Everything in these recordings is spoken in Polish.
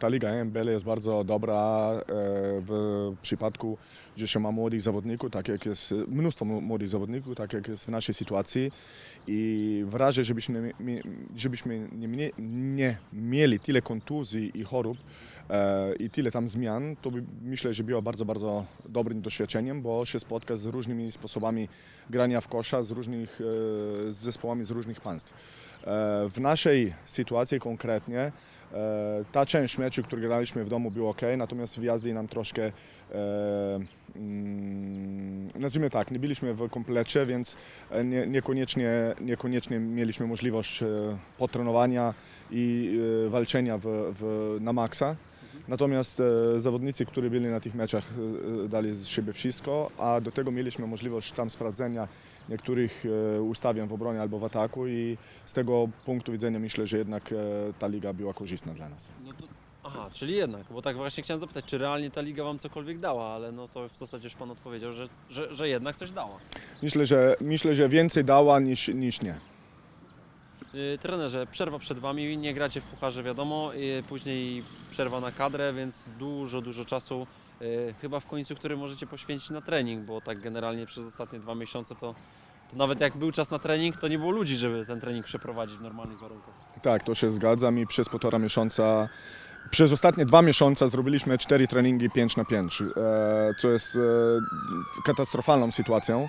Ta liga MBL jest bardzo dobra e, w przypadku, że się ma młodych zawodników, tak jak jest mnóstwo młodych zawodników, tak jak jest w naszej sytuacji i w razie, żebyśmy, żebyśmy nie, nie mieli tyle kontuzji i chorób e, i tyle tam zmian, to by, myślę, że było bardzo, bardzo dobrym doświadczeniem, bo się spotka z różnymi sposobami grania w kosza, z różnych, e, z zespołami z różnych państw. E, W naszej sytuacji konkretnie e, ta część meczu, który graliśmy w domu był ok, natomiast wyjazdy nam troszkę e, mm, nazwijmy tak, nie byliśmy w komplecie, więc nie, niekoniecznie, niekoniecznie mieliśmy możliwość potrenowania i walczenia w, w, na maksa. Natomiast e, zawodnicy, którzy byli na tych meczach, e, dali z siebie wszystko, a do tego mieliśmy możliwość tam sprawdzenia niektórych e, ustawień w obronie albo w ataku i z tego punktu widzenia myślę, że jednak e, ta liga była korzystna dla nas. No to, aha, czyli jednak, bo tak właśnie chciałem zapytać, czy realnie ta liga wam cokolwiek dała, ale no to w zasadzie już pan odpowiedział, że, że, że jednak coś dała. Myślę, że, myślę, że więcej dała niż, niż nie. Yy, trenerze, przerwa przed wami, nie gracie w pucharze wiadomo, yy, później przerwa na kadrę, więc dużo, dużo czasu yy, chyba w końcu, który możecie poświęcić na trening, bo tak generalnie przez ostatnie dwa miesiące to, to nawet jak był czas na trening, to nie było ludzi, żeby ten trening przeprowadzić w normalnych warunkach. Tak, to się zgadzam i przez półtora miesiąca, przez ostatnie dwa miesiące zrobiliśmy cztery treningi 5 na 5, e, co jest e, katastrofalną sytuacją.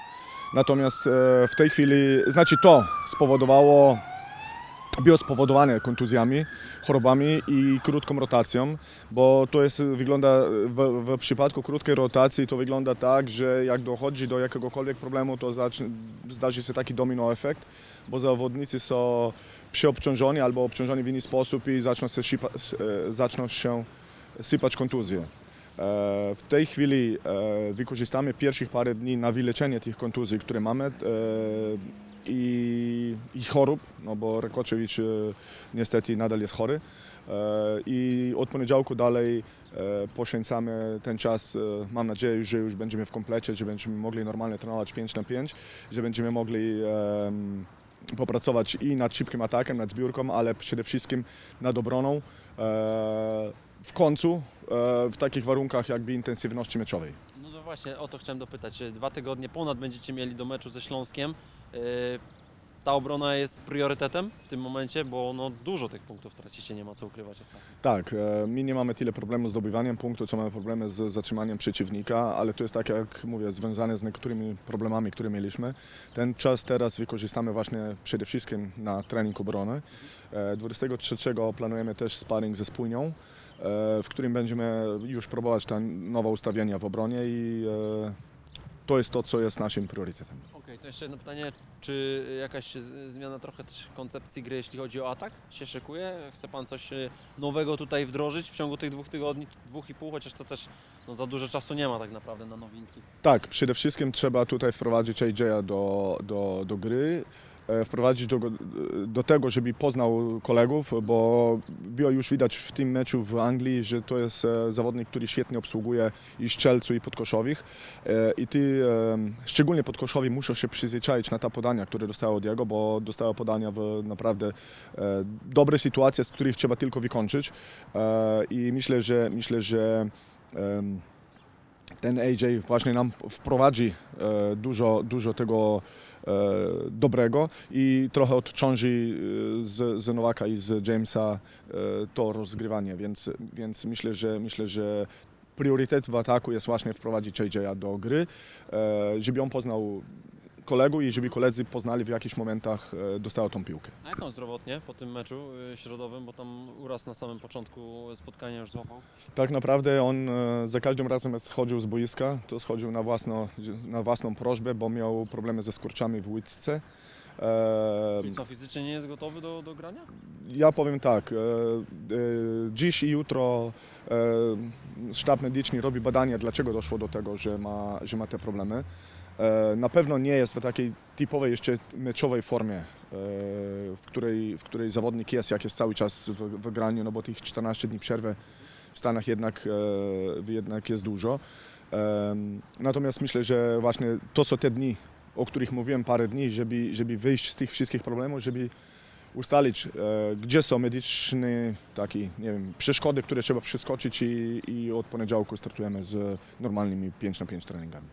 Natomiast e, w tej chwili, znaczy to spowodowało, było spowodowane kontuzjami, chorobami i krótką rotacją, bo to jest, wygląda, w, w przypadku krótkiej rotacji to wygląda tak, że jak dochodzi do jakiegokolwiek problemu, to zacznie, zdarzy się taki domino efekt, bo zawodnicy są przeobciążeni albo obciążeni w inny sposób i zaczną się, szypa, e, zaczną się sypać kontuzje. E, W tej chwili e, wykorzystamy pierwszych parę dni na wyleczenie tych kontuzji, które mamy i, i chorób, no bo Rekoczewicz e, niestety nadal jest chory. E, I od poniedziałku dalej e, poświęcamy ten czas, mam nadzieję, że już będziemy w komplecie, że będziemy mogli normalnie trenować 5 na 5, że będziemy mogli popracować i nad szybkim atakiem, nad zbiórką, ale przede wszystkim nad obroną. W końcu w takich warunkach jakby intensywności meczowej. Właśnie o to chciałem dopytać. Czy Dwa tygodnie ponad będziecie mieli do meczu ze Śląskiem. Yy, Ta obrona jest priorytetem w tym momencie, bo no dużo tych punktów tracicie, nie ma co ukrywać ostatnio. Tak, e, my nie mamy tyle problemu z zdobywaniem punktu, co mamy problemy z zatrzymaniem przeciwnika, ale to jest tak jak mówię, związane z niektórymi problemami, które mieliśmy. Ten czas teraz wykorzystamy właśnie przede wszystkim na trening obrony. E, 23 planujemy też sparring ze Spójnią, e, w którym będziemy już próbować te nowe ustawienia w obronie i e, to jest to, co jest naszym priorytetem. Okej, to jeszcze jedno pytanie. Czy jakaś zmiana trochę też koncepcji gry, jeśli chodzi o atak, się szykuje? Chce Pan coś y, nowego tutaj wdrożyć w ciągu tych dwóch tygodni, dwóch i pół, chociaż to też no, za dużo czasu nie ma tak naprawdę na nowinki. Tak, przede wszystkim trzeba tutaj wprowadzić AJ'a do, do, do gry, e, wprowadzić do, go- do tego, żeby poznał kolegów, bo było już widać w tym meczu w Anglii, że to jest e, zawodnik, który świetnie obsługuje i strzelców, i podkoszowych. E, I ty, e, szczególnie podkoszowi, muszą się przyzwyczaić na te podania, które dostało od jego, bo dostało podania w naprawdę e, dobre sytuacje, z których trzeba tylko wykończyć. E, I myślę, że myślę, że ten AJ właśnie nam wprowadzi e, dużo, dużo tego e, dobrego i trochę odciąży e, z, z Nowaka i z Jamesa to rozgrywanie, więc, więc myślę, że myślę, że priorytet w ataku jest właśnie wprowadzić AJ'a do gry, żeby on poznał kolegów i żeby koledzy poznali w jakichś momentach e, dostało tą piłkę. A jak on zdrowotnie po tym meczu y, środowym, bo tam uraz na samym początku spotkania już złapał? Tak naprawdę on e, za każdym razem schodził z boiska, to schodził na, własno, na własną prośbę, bo miał problemy ze skurczami w łydce. E, Czyli co, fizycznie nie jest gotowy do, do grania? ja powiem tak, e, e, dziś i jutro e, sztab medyczny robi badania, dlaczego doszło do tego, że ma, że ma te problemy. E, na pewno nie jest w takiej typowej jeszcze meczowej formie, e, w której, w której zawodnik jest, jak jest cały czas w, w graniu, no bo tych 14 dni przerwy w Stanach jednak, e, jednak jest dużo. Natomiast myślę, że właśnie to są te dni, o których mówiłem parę dni, żeby, żeby wyjść z tych wszystkich problemów, żeby ustalić, gdzie są medyczne takie, nie wiem, przeszkody, które trzeba przeskoczyć i, i od poniedziałku startujemy z normalnymi 5 na 5 treningami.